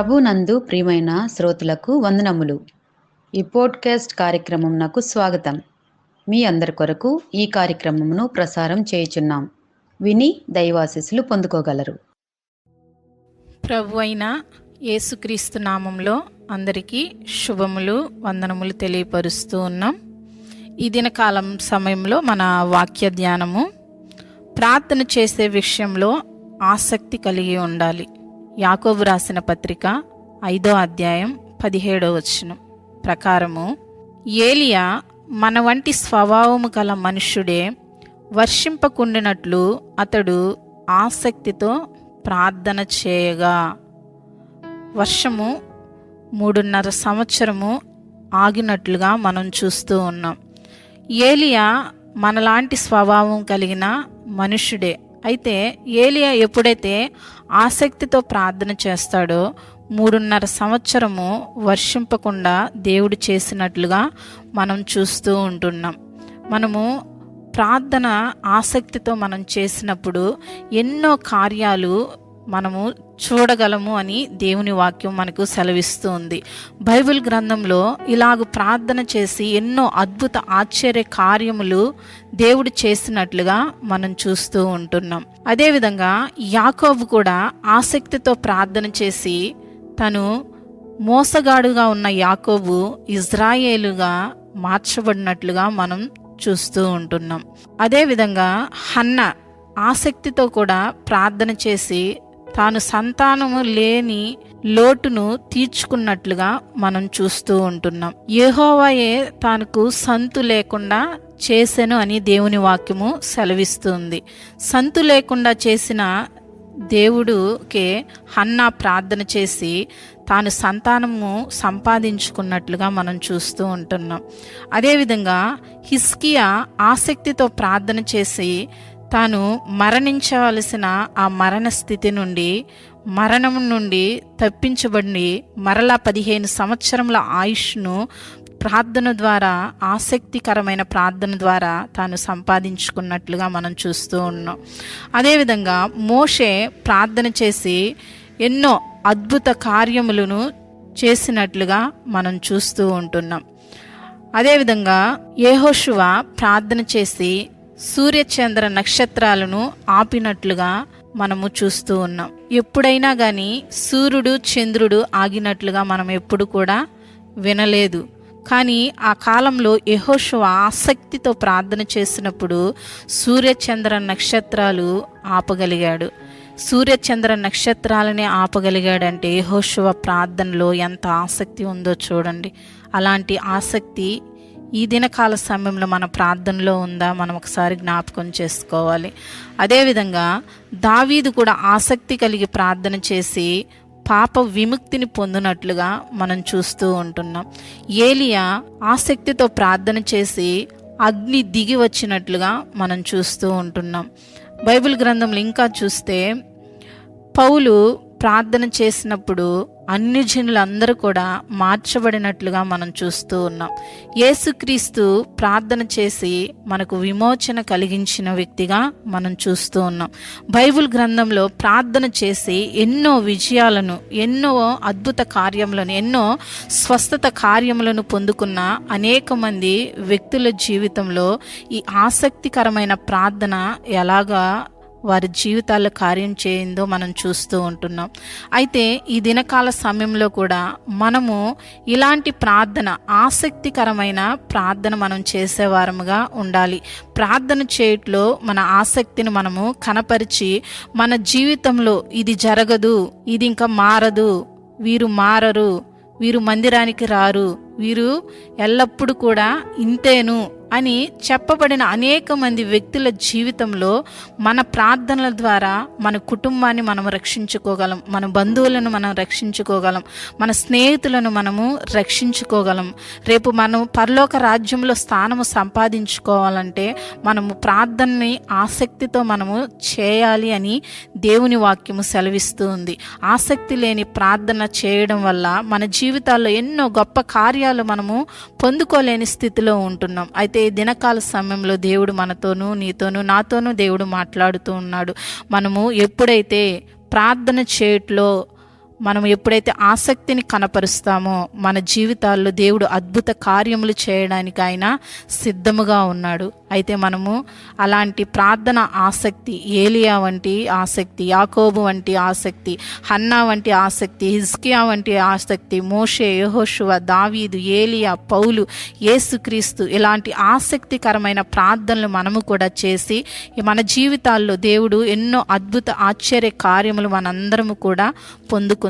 ప్రభునందు ప్రియమైన శ్రోతలకు వందనములు. ఈ పోడ్కాస్ట్ కార్యక్రమం నాకు స్వాగతం. మీ అందరి కొరకు ఈ కార్యక్రమమును ప్రసారం చేయుచున్నాం. విని దైవాశీస్సులు పొందుకోగలరు. ప్రభు అయిన యేసుక్రీస్తు నామంలో అందరికీ శుభములు వందనములు తెలియపరుస్తూ ఉన్నాం. ఈ దినకాలం సమయంలో మన వాక్య ధ్యానము ప్రార్థన చేసే విషయంలో ఆసక్తి కలిగి ఉండాలి. యాకోబు రాసిన పత్రిక ఐదో అధ్యాయం పదిహేడో వచనం ప్రకారము ఏలియా మన వంటి స్వభావము గల మనుష్యుడే వర్షింపకుండినట్లు అతడు ఆసక్తితో ప్రార్థన చేయగా. వర్షము మూడున్నర సంవత్సరము ఆగినట్లుగా మనం చూస్తూ ఉన్నాం. ఏలియా మనలాంటి స్వభావం కలిగిన మనుష్యుడే. అయితే ఏలియా ఎప్పుడైతే ఆసక్తితో ప్రార్థన చేస్తాడో. మూడున్నర సంవత్సరము వర్షింపకుండా దేవుడు చేసినట్లుగా మనం చూస్తూ ఉంటున్నాం. మనము ప్రార్థన ఆసక్తితో మనం చేసినప్పుడు ఎన్నో కార్యాలు మనము చూడగలము అని దేవుని వాక్యం మనకు సెలవిస్తూ ఉంది బైబిల్ గ్రంథంలో ఇలాగ ప్రార్థన చేసి ఎన్నో అద్భుత ఆశ్చర్య కార్యములు దేవుడు చేసినట్లుగా మనం చూస్తూ ఉంటున్నాం. అదేవిధంగా యాకోబు కూడా ఆసక్తితో ప్రార్థన చేసి తను మోసగాడుగా ఉన్న యాకోబు ఇజ్రాయేలుగా మార్చబడినట్లుగా మనం చూస్తూ ఉంటున్నాం. అదేవిధంగా హన్న ఆసక్తితో కూడా ప్రార్థన చేసి తాను సంతానము లేని లోటును తీర్చుకున్నట్లుగా మనం చూస్తూ ఉంటున్నాం. యహోవాయే తనకు సంతు లేకుండా చేసెను అని దేవుని వాక్యము సెలవిస్తుంది. సంతు లేకుండా చేసిన దేవుడుకే హన్నా ప్రార్థన చేసి తాను సంతానము సంపాదించుకున్నట్లుగా మనం చూస్తూ ఉంటున్నాం. అదేవిధంగా హిస్కియా ఆసక్తితో ప్రార్థన చేసి తాను మరణించవలసిన ఆ మరణ స్థితి నుండి మరణం నుండి తప్పించబడి మరలా పదిహేను సంవత్సరముల ఆయుష్ను ప్రార్థన ద్వారా ఆసక్తికరమైన ప్రార్థన ద్వారా తాను సంపాదించుకున్నట్లుగా మనం చూస్తూ ఉన్నాం. అదేవిధంగా మోషే ప్రార్థన చేసి ఎన్నో అద్భుత కార్యములను చేసినట్లుగా మనం చూస్తూ ఉంటున్నాం. అదేవిధంగా ఏహోషువ ప్రార్థన చేసి సూర్యచంద్ర నక్షత్రాలను ఆపినట్లుగా మనము చూస్తూ ఉన్నాం. ఎప్పుడైనా కానీ సూర్యుడు చంద్రుడు ఆగినట్లుగా మనం ఎప్పుడు కూడా వినలేదు. కానీ ఆ కాలంలో యహోషువ ఆసక్తితో ప్రార్థన చేసినప్పుడు సూర్యచంద్ర నక్షత్రాలు ఆపగలిగాడు. సూర్యచంద్ర నక్షత్రాలనే ఆపగలిగాడంటే యహోషువ ప్రార్థనలో ఎంత ఆసక్తి ఉందో చూడండి. అలాంటి ఆసక్తి ఈ దినకాల సమయంలో మన ప్రార్థనలో ఉందా? మనం ఒకసారి జ్ఞాపకం చేసుకోవాలి. అదేవిధంగా దావీదు కూడా ఆసక్తి కలిగి ప్రార్థన చేసి పాప విముక్తిని పొందినట్లుగా మనం చూస్తూ ఉంటున్నాం. ఏలియా ఆసక్తితో ప్రార్థన చేసి అగ్ని దిగి వచ్చినట్లుగా మనం చూస్తూ ఉంటున్నాం. బైబిల్ గ్రంథంలో ఇంకా చూస్తే పౌలు ప్రార్థన చేసినప్పుడు అన్ని జనులందరూ కూడా మార్చబడినట్లుగా మనం చూస్తూ ఉన్నాం. యేసుక్రీస్తు ప్రార్థన చేసి మనకు విమోచన కలిగించిన వ్యక్తిగా మనం చూస్తూ ఉన్నాం. బైబిల్ గ్రంథంలో ప్రార్థన చేసి ఎన్నో విజయాలను ఎన్నో అద్భుత కార్యములను ఎన్నో స్వస్థత కార్యములను పొందుకున్న అనేక మంది వ్యక్తుల జీవితంలో ఈ ఆసక్తికరమైన ప్రార్థన ఎలాగా వారి జీవితాల్లో కార్యం చేయిందో మనం చూస్తూ ఉంటున్నాం. అయితే ఈ దినకాల సమయంలో కూడా మనము ఇలాంటి ప్రార్థన ఆసక్తికరమైన ప్రార్థన మనం చేసేవారముగా ఉండాలి. ప్రార్థన చేయట్లో మన ఆసక్తిని మనము కనపరిచి మన జీవితంలో ఇది జరగదు ఇది ఇంకా మారదు వీరు మారరు వీరు మందిరానికి రారు వీరు ఎల్లప్పుడూ కూడా ఇంతేను అని చెప్పబడిన అనేక మంది వ్యక్తుల జీవితంలో మన ప్రార్థనల ద్వారా మన కుటుంబాన్ని మనం రక్షించుకోగలం మన బంధువులను మనం రక్షించుకోగలం మన స్నేహితులను మనము రక్షించుకోగలం. రేపు మనం పరలోక రాజ్యంలో స్థానము సంపాదించుకోవాలంటే మనము ప్రార్థనని ఆసక్తితో మనము చేయాలి అని దేవుని వాక్యము సెలవిస్తూ ఉంది. ఆసక్తి లేని ప్రార్థన చేయడం వల్ల మన జీవితాల్లో ఎన్నో గొప్ప కార్యాలు మనము పొందుకోలేని స్థితిలో ఉంటున్నాం. అయితే అయితే దినకాల సమయంలో దేవుడు మనతోనూ నీతోనూ నాతోనూ దేవుడు మాట్లాడుతూ ఉన్నాడు. మనము ఎప్పుడైతే ప్రార్థన చేయట్లో మనం ఎప్పుడైతే ఆసక్తిని కనపరుస్తామో మన జీవితాల్లో దేవుడు అద్భుత కార్యములు చేయడానికి ఆయన సిద్ధముగా ఉన్నాడు. అయితే మనము అలాంటి ప్రార్థన ఆసక్తి ఏలియా వంటి ఆసక్తి యాకోబు వంటి ఆసక్తి హన్నా వంటి ఆసక్తి హిజ్కియా వంటి ఆసక్తి మోషే యహోషువ దావీదు ఏలియా పౌలు యేసుక్రీస్తు ఇలాంటి ఆసక్తికరమైన ప్రార్థనలు మనము కూడా చేసి మన జీవితాల్లో దేవుడు ఎన్నో అద్భుత ఆశ్చర్య కార్యములు మనందరము కూడా పొందుకు